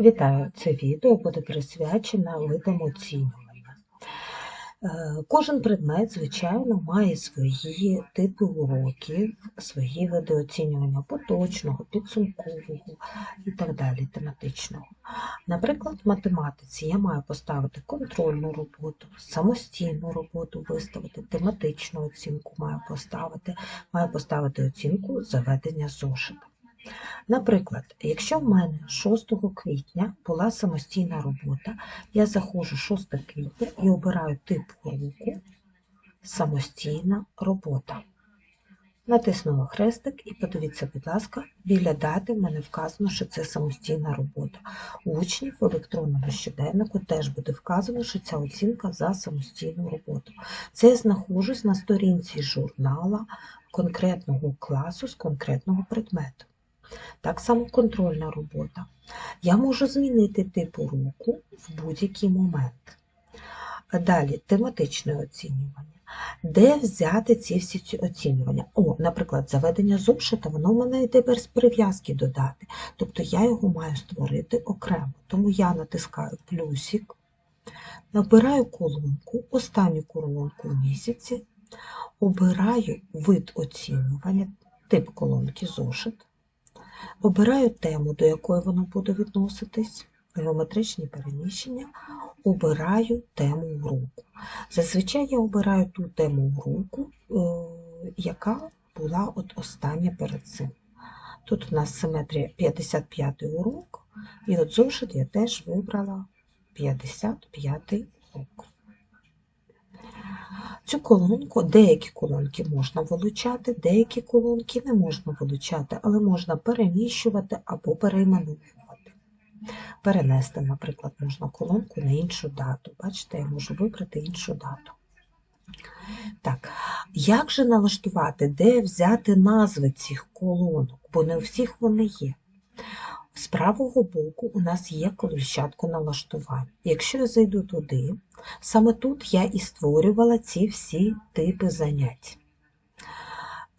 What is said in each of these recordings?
Вітаю! Це відео буде присвячено видам оцінювання. Е, Кожен предмет, звичайно, має свої типи уроків, свої види оцінювання поточного, підсумкового і так далі, тематичного. Наприклад, в математиці я маю поставити контрольну роботу, самостійну роботу виставити, тематичну оцінку маю поставити, маю поставити оцінку заведення зошита. Наприклад, якщо в мене 6 квітня була самостійна робота, я заходжу 6 квітня і обираю тип уроку самостійна робота. Натиснула хрестик і подивіться, будь ласка, біля дати в мене вказано, що це самостійна робота. У учнів в електронному щоденнику теж буде вказано, що ця оцінка за самостійну роботу. Це я знаходжусь на сторінці журнала конкретного класу з конкретного предмету. Так само контрольна робота. Я можу змінити тип уроку в будь-який момент. Далі тематичне оцінювання. Де взяти ці всі ці оцінювання? О, наприклад, заведення зошита, воно в мене йде без прив'язки додати. Тобто я його маю створити окремо. Тому я натискаю плюсик, набираю колонку, останню колонку в місяці, обираю вид оцінювання, тип колонки зошит. Обираю тему, до якої воно буде відноситись, геометричні переміщення, обираю тему уроку. Зазвичай я обираю ту тему уроку, е, яка була от остання перед цим. Тут у нас симетрія 55 урок, і от зошит я теж вибрала 55 урок. Цю колонку, деякі колонки можна вилучати, деякі колонки не можна вилучати, але можна переміщувати або перейменовувати. Перенести, наприклад, можна колонку на іншу дату. Бачите, я можу вибрати іншу дату. Так, як же налаштувати, де взяти назви цих колонок, бо не у всіх вони є. З правого боку у нас є коліщатку налаштування. Якщо я зайду туди, саме тут я і створювала ці всі типи занять.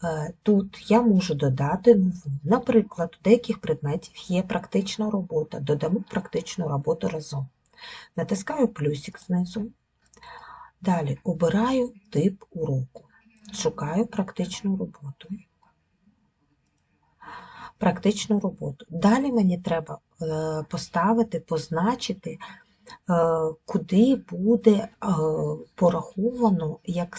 Е, тут я можу додати нову. Наприклад, у деяких предметів є практична робота, додамо практичну роботу разом. Натискаю плюсик знизу. Далі обираю тип уроку, шукаю практичну роботу практичну роботу. Далі мені треба е, поставити, позначити, е, куди буде е, пораховано, як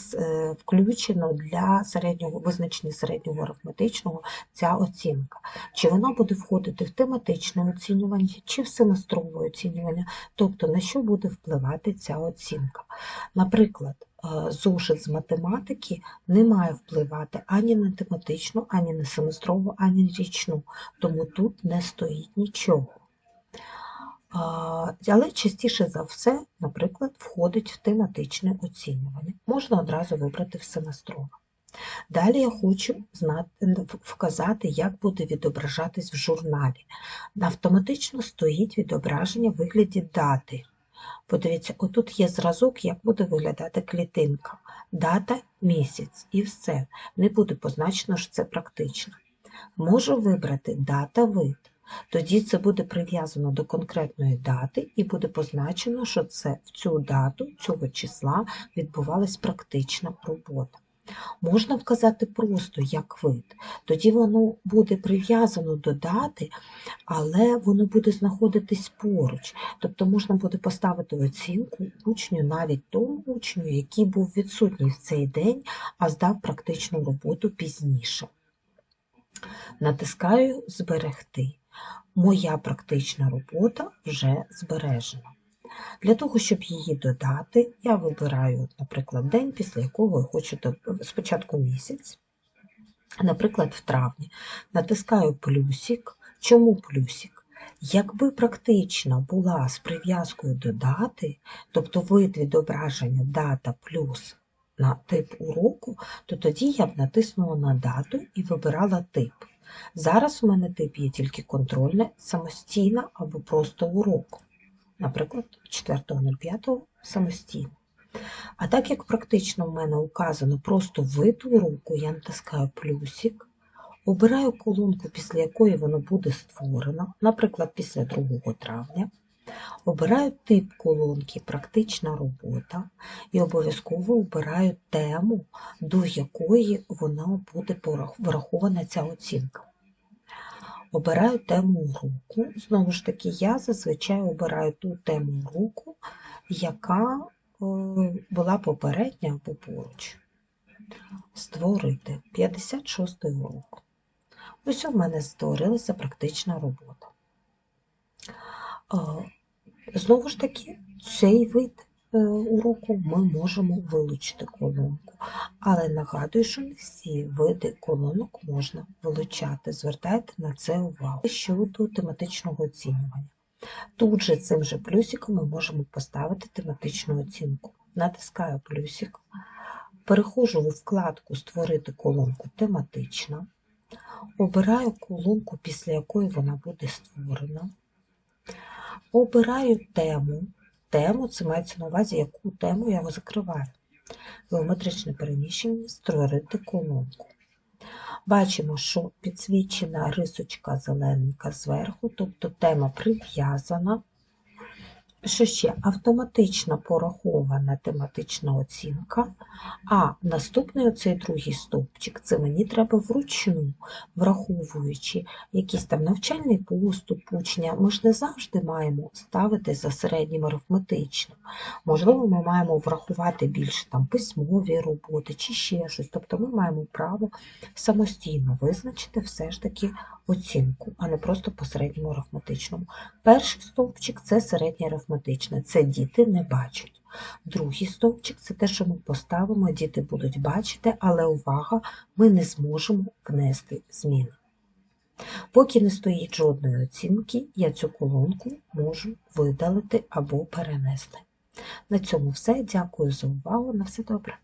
включено для середнього визначення середнього арифметичного ця оцінка. Чи вона буде входити в тематичне оцінювання, чи в семестрове оцінювання, тобто на що буде впливати ця оцінка. Наприклад, зошит з математики не має впливати ані на тематичну, ані на семестрову, ані на річну, тому тут не стоїть нічого. Але частіше за все, наприклад, входить в тематичне оцінювання. Можна одразу вибрати в семестрове. Далі я хочу вказати, як буде відображатись в журналі. Автоматично стоїть відображення в вигляді дати. Подивіться, отут є зразок, як буде виглядати клітинка. Дата, місяць і все. Не буде позначено, що це практично. Можу вибрати дата вид. Тоді це буде прив'язано до конкретної дати і буде позначено, що це в цю дату цього числа відбувалась практична робота. Можна вказати просто як вид, тоді воно буде прив'язано до дати, але воно буде знаходитись поруч. Тобто можна буде поставити оцінку учню навіть тому учню, який був відсутній в цей день, а здав практичну роботу пізніше. Натискаю Зберегти. Моя практична робота вже збережена. Для того, щоб її додати, я вибираю, наприклад, день, після якого я хочу спочатку місяць, наприклад, в травні. Натискаю плюсик. Чому плюсик? Якби практична була з прив'язкою до дати, тобто вид відображення дата плюс на тип уроку, то тоді я б натиснула на дату і вибирала тип. Зараз у мене тип є тільки контрольне, самостійна або просто урок наприклад, 4.05 самостійно. А так як практично в мене указано просто вид уроку, я натискаю плюсик, Обираю колонку, після якої воно буде створено, наприклад, після 2 травня. Обираю тип колонки Практична робота і обов'язково обираю тему, до якої вона буде врахована ця оцінка. Обираю тему уроку. Знову ж таки, я зазвичай обираю ту тему уроку, яка е, була попередня або поруч. Створити 56 урок. Ось у мене створилася практична робота. Е, Знову ж таки, цей вид уроку ми можемо вилучити колонку. Але нагадую, що не всі види колонок можна вилучати. Звертайте на це увагу. Щодо тематичного оцінювання. Тут же цим же плюсиком ми можемо поставити тематичну оцінку. Натискаю плюсик, переходжу у вкладку Створити колонку тематична, обираю колонку, після якої вона буде створена. Обираю тему. Тему це мається на увазі, яку тему я його закриваю. Геометричне переміщення створити колонку. Бачимо, що підсвічена рисочка зелененька зверху, тобто тема прив'язана. Що ще? Автоматично порахована тематична оцінка, а наступний оцей другий стовпчик, це мені треба вручну, враховуючи якийсь там навчальний поступ учня. Ми ж не завжди маємо ставити за середнім арифметичним. Можливо, ми маємо врахувати більше там письмові роботи чи ще щось. Тобто ми маємо право самостійно визначити все ж таки оцінку, а не просто по середньому арифметичному. Перший стовпчик це середнє арифметичне, це діти не бачать. Другий стовпчик це те, що ми поставимо, діти будуть бачити, але увага, ми не зможемо внести зміни. Поки не стоїть жодної оцінки, я цю колонку можу видалити або перенести. На цьому все. Дякую за увагу. На все добре.